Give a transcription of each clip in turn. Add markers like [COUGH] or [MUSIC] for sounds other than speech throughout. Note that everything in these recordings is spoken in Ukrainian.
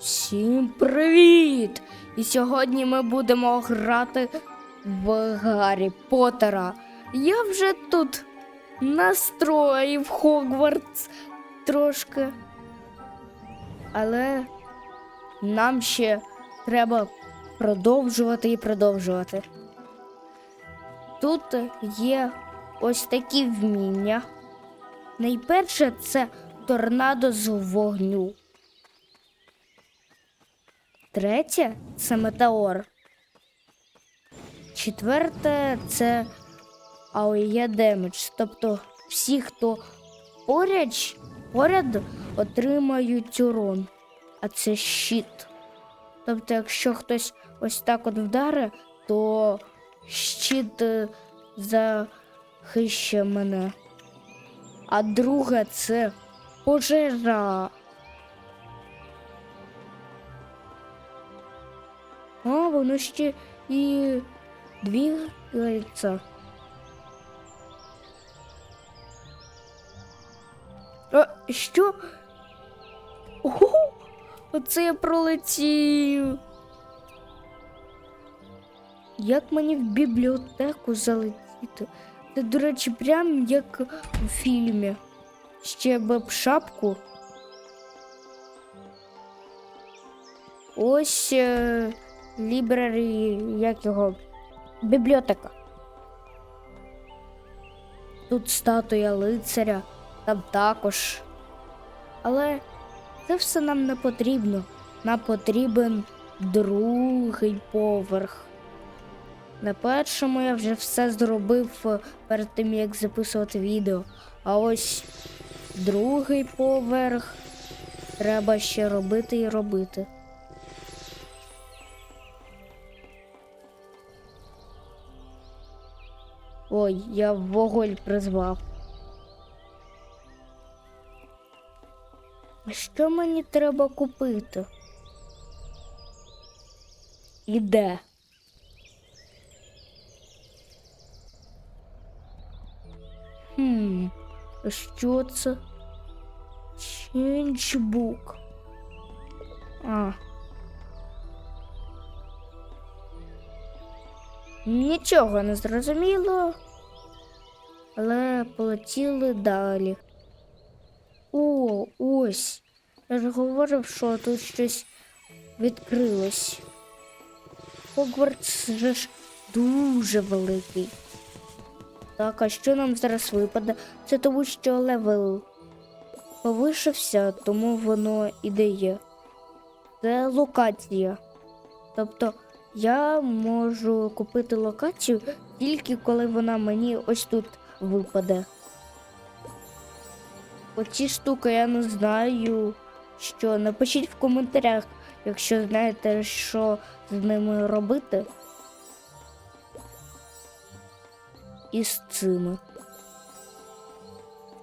Всім привіт! І сьогодні ми будемо грати в Гаррі Поттера. Я вже тут настроїв Хогвартс трошки. Але нам ще треба продовжувати і продовжувати. Тут є ось такі вміння. Найперше це торнадо з вогню. Третє це метеор. Четверте це AOE Damage. Тобто всі, хто поряд, поряд отримають урон. А це щит. Тобто, якщо хтось ось так от вдарить, то щит е, захищає мене. А друге це пожежа. А, воно ще і двигається. А, що? Ого! Оце я пролетів. Як мені в бібліотеку залетіти? Це, до речі, прям як у фільмі. Ще б шапку. Ось е, лібрарі, як його, бібліотека. Тут статуя лицаря, там також. Але це все нам не потрібно. Нам потрібен другий поверх. На першому я вже все зробив е, перед тим, як записувати відео. А ось другий поверх треба ще робити і робити. Ой, я вогонь призвав. Що мені треба купити? І де? Хм, що це? Ченчбук. А. Нічого не зрозуміло, але полетіли далі. О, ось. Я ж говорив, що тут щось відкрилось. Хогвартс же ж дуже великий. Так, а що нам зараз випаде? Це тому, що левел повишився, тому воно і дає. Це локація. Тобто я можу купити локацію тільки коли вона мені ось тут випаде. Оці штуки я не знаю, що. Напишіть в коментарях, якщо знаєте, що з ними робити. І з цими.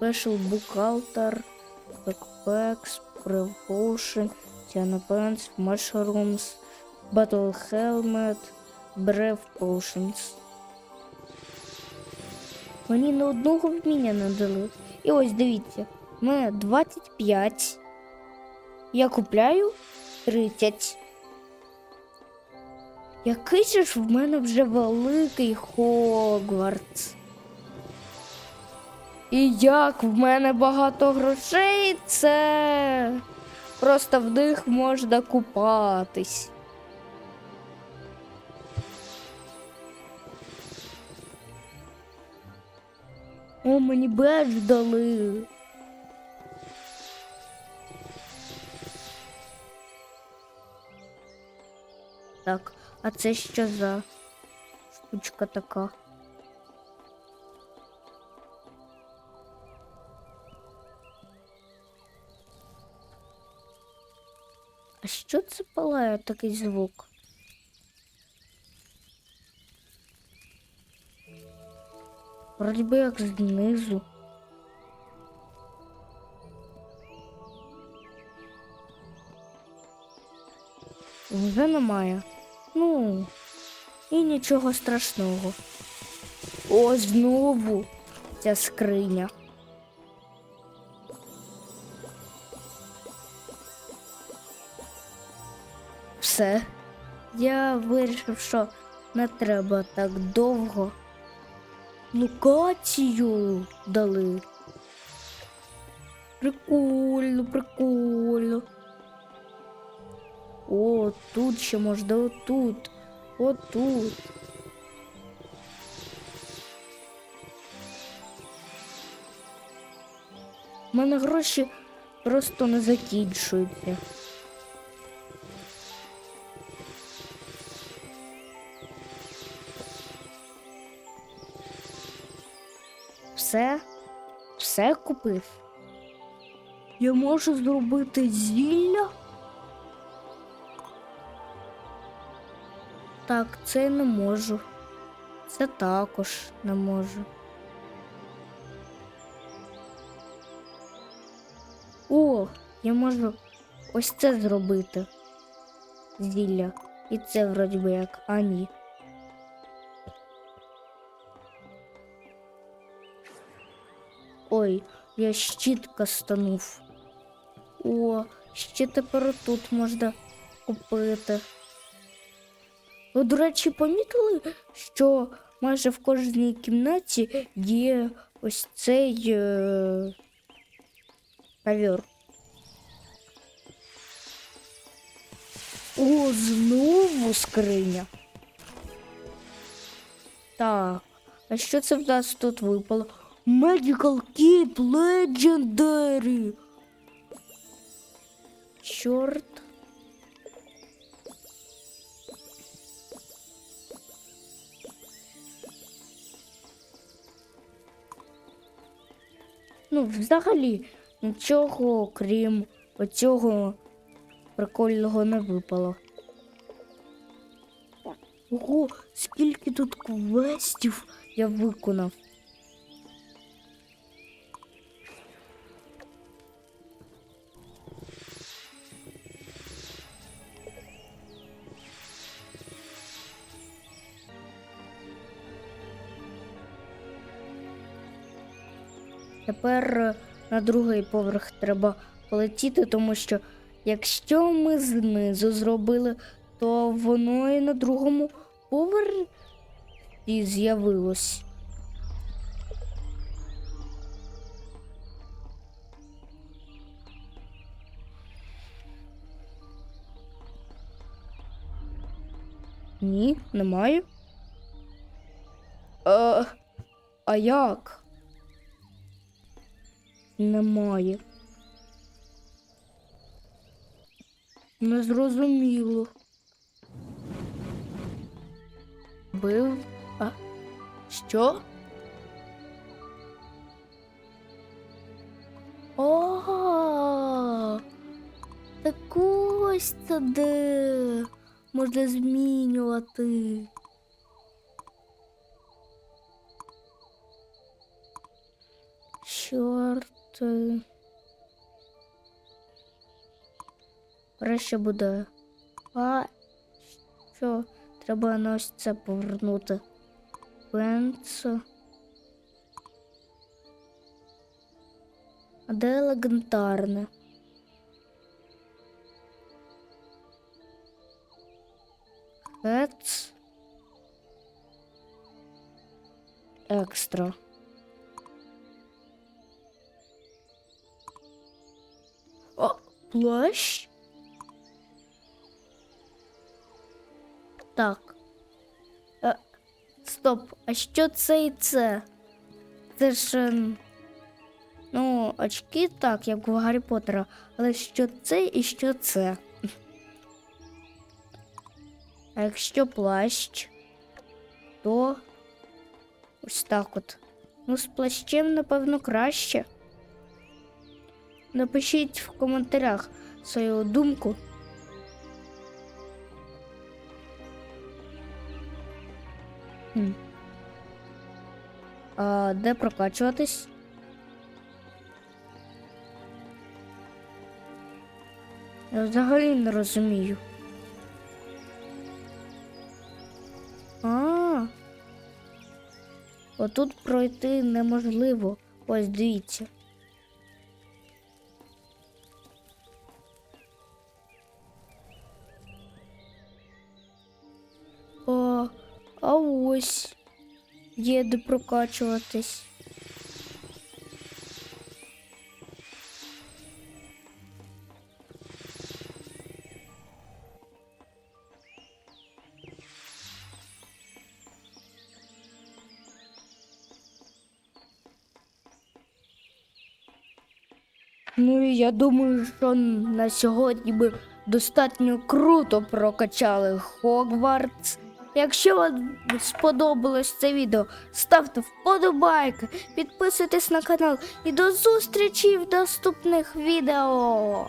Bookhalter, Backpacks, Prepotion, Tiana Pants, Mushrooms, Battle Helmet, Breath Potions. Мені на одного вміння не дали. І ось дивіться, в мене 25. Я купляю 30. Який же ж в мене вже великий Хогвартс. І як в мене багато грошей, це просто в них можна купатись. О, мені бедж дали. Так, а це що за штучка така? А що це палає такий звук? Вроді би як знизу. Вже немає. Ну, і нічого страшного. О, знову ця скриня. Все. Я вирішив, що не треба так довго. Локацію дали. Прикольно, прикольно. О, тут ще можна отут. Отут. У мене гроші просто не закінчуються. Все, все купив. Я можу зробити зілля? Так, це не можу. Це також не можу. О, я можу ось це зробити. Зілля. І це вроді би як, а ні. Ой, я щит кастанув. О, ще тепер тут можна купити. Ви, до речі, помітили, що майже в кожній кімнаті є ось цей е... ковер. О, знову скриня. Так, а що це в нас тут випало? Medical Kit Legendary. Чорт. Ну, взагалі, нічого, крім оцього прикольного не випало. Ого, скільки тут квестів я виконав. Тепер е, на другий поверх треба полетіти, тому що якщо ми знизу зробили, то воно і на другому поверсі з'явилось. Ні, немає. Е, а як? Немає. Незрозуміло. Бив. А що? О, так ось це де можна змінювати. Чорт. Краще буде. А що? Треба ось це повернути. Пенс. А де легендарне? Екстра. Плащ? Так. Е, стоп, а що це і це? Це ж. ем, Ну, очки так, як у Гаррі Поттера. Але що це і що це? [LAUGHS] А якщо плащ, то ось так от. Ну, з плащем, напевно, краще. Напишіть в коментарях свою думку. А де прокачуватись? Я взагалі не розумію. А. Отут пройти неможливо. Ось дивіться. А ось є прокачуватись. Ну я думаю, що на сьогодні ми достатньо круто прокачали Хогвартс. Якщо вам сподобалось це відео, ставте вподобайки, підписуйтесь на канал і до зустрічі в наступних відео.